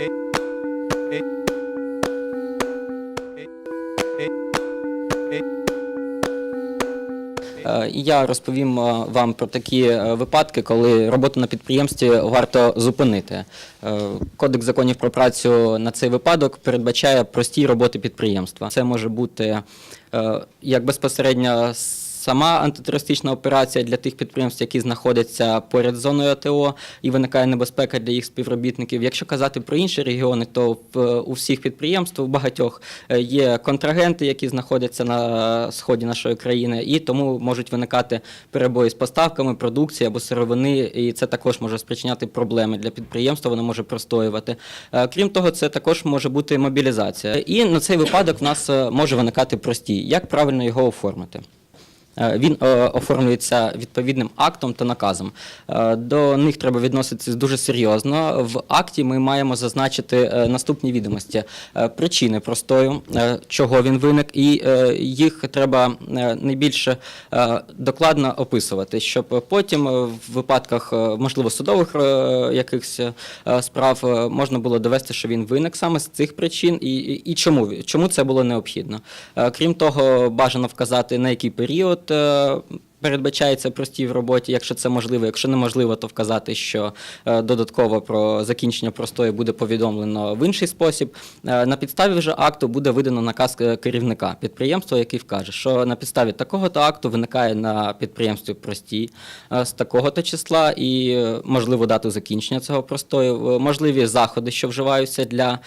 Е, Я розповім е, вам про такі е, випадки, коли роботу на підприємстві варто зупинити. Кодекс законів про працю на цей випадок передбачає прості роботи підприємства. Це може бути як безпосередньо сама антитерористична операція для тих підприємств, які знаходяться поряд з зоною АТО, і виникає небезпека для їх співробітників. Якщо казати про інші регіони, то у всіх підприємств у багатьох е, є контрагенти, які знаходяться на сході нашої країни, і тому можуть виникати перебої з поставками продукції або сировини, і це також може спричиняти проблеми для підприємства. Воно може простоювати. Е, Крім того, це також може бути мобілізація. І на цей випадок в нас е, може виникати простій. Як правильно його оформити? Е, Він е, оформлюється відповідним актом та наказом. Е, До них треба відноситися дуже серйозно. В акті ми маємо зазначити наступні відомості: причини простою, чого він виник, і їх треба найбільше докладно описувати, щоб потім в випадках, можливо, судових якихось справ можна було довести, що він виник саме з цих причин, і, і, чому, чому це було необхідно. Крім того, бажано вказати, на який період вот передбачається простій в роботі, якщо це можливо. Якщо неможливо, то вказати, що е, додатково про закінчення простої буде повідомлено в інший спосіб. Е, На підставі вже акту буде видано наказ е, керівника підприємства, який вкаже, що на підставі такого-то акту виникає на підприємстві простій з такого-то числа і можливо дату закінчення цього простою, можливі заходи, що вживаються для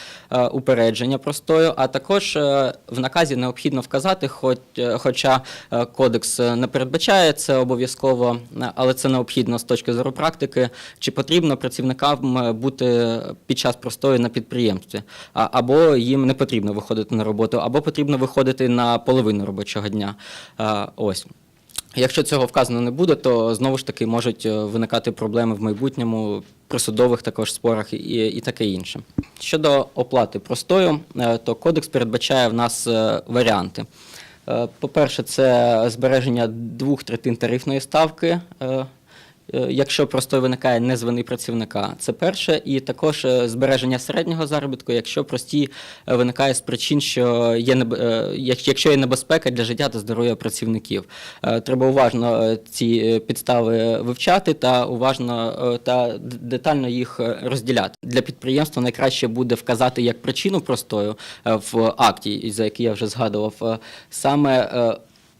упередження простою, а також в наказі необхідно вказати, хоч, хоча кодекс не передбачає це обов'язково, але це необхідно з точки зору практики, чи потрібно працівникам е, бути під час простою на підприємстві, або їм не потрібно виходити на роботу, або потрібно виходити на половину робочого дня. Ось. Якщо цього вказано не буде, то знову ж таки можуть е, виникати проблеми в майбутньому при судових також спорах і, і таке інше. Щодо оплати простою, е, то кодекс передбачає в нас варіанти. Е, По-перше, це збереження двох третин тарифної ставки. Е, Якщо простой виникає не з вини працівника, це перше, і також е, збереження середнього заробітку, якщо прості е, виникає з причин, що є якщо є небезпека для життя та здоров'я працівників. Треба уважно ці підстави вивчати та уважно та детально їх розділяти. Для підприємства найкраще буде вказати як причину простою в акті, за який я вже згадував, саме.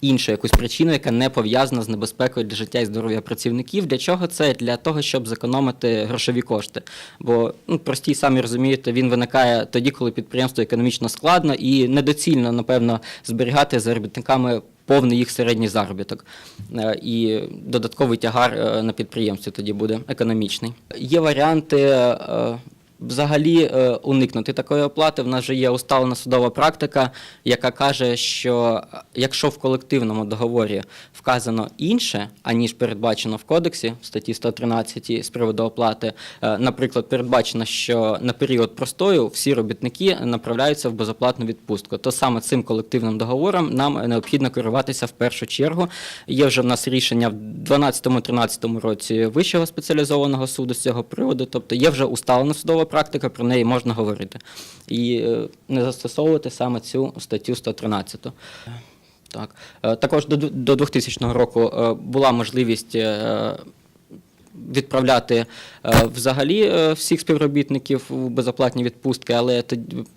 Е, іншу якусь причину, яка не пов'язана з небезпекою для життя і здоров'я працівників. Для чого це? Для того, щоб зекономити грошові кошти. Бо ну, прості самі розумієте, він виникає тоді, коли підприємство економічно складно і недоцільно, напевно, зберігати за робітниками повний їх середній заробіток. Е, І додатковий тягар е, на підприємстві тоді буде економічний. Є варіанти. Взагалі е, уникнути такої оплати. В нас вже є усталена судова практика, яка каже, що е, якщо в колективному договорі вказано інше, аніж передбачено в кодексі в статті 113 з приводу оплати, е, наприклад, передбачено, що на період простою всі робітники направляються в безоплатну відпустку, то саме цим колективним договором нам необхідно керуватися в першу чергу. Є вже в нас рішення в 12-13 році Вищого спеціалізованого суду з цього приводу, тобто є вже усталена судова про неї можна говорити. І е, не застосовувати саме цю статтю 113. Так. Е, Також до, 2000 року е, була можливість відправляти взагалі всіх співробітників у безоплатні відпустки, але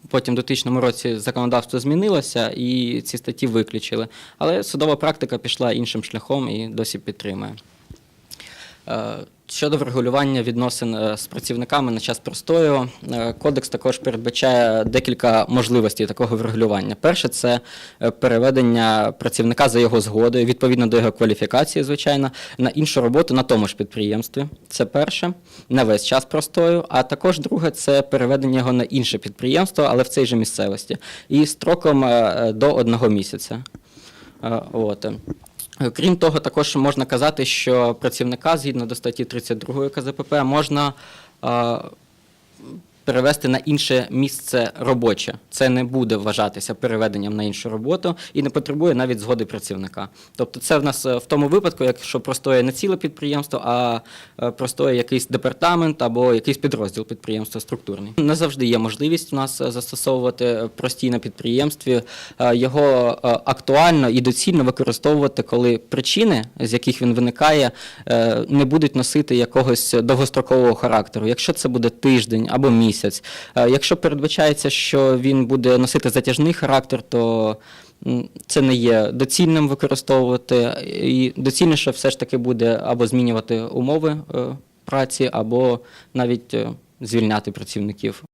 потім в 2000 році законодавство змінилося і ці статті виключили. Але судова практика пішла іншим шляхом і досі підтримує. Щодо врегулювання відносин е, з працівниками на час простою, е, кодекс також передбачає декілька можливостей такого врегулювання. Перше це е, переведення працівника за його згодою, відповідно до його кваліфікації, звичайно, на іншу роботу на тому ж підприємстві. Це перше, на весь час простою. А також друге це переведення його на інше підприємство, але в цій же місцевості, і строком до одного місяця. От. Е, Крім того, також можна казати, що працівника згідно до статті 32 КЗПП можна е, перевести на інше місце робоче. Це не буде вважатися переведенням на іншу роботу і не потребує навіть згоди працівника. Тобто, це в нас е, в тому випадку, якщо простоє не ціле підприємство, а е, простоє якийсь департамент або якийсь підрозділ підприємства структурний. Не завжди є можливість у нас е, застосовувати простій на підприємстві. Його актуально і доцільно використовувати, коли причини, з яких він виникає, не будуть носити якогось довгострокового характеру. Якщо це буде тиждень або місяць, Е, якщо передбачається, що він буде носити затяжний характер, то це не є доцільним використовувати, і доцільніше все ж таки буде або змінювати умови е, праці, або навіть е, звільняти працівників.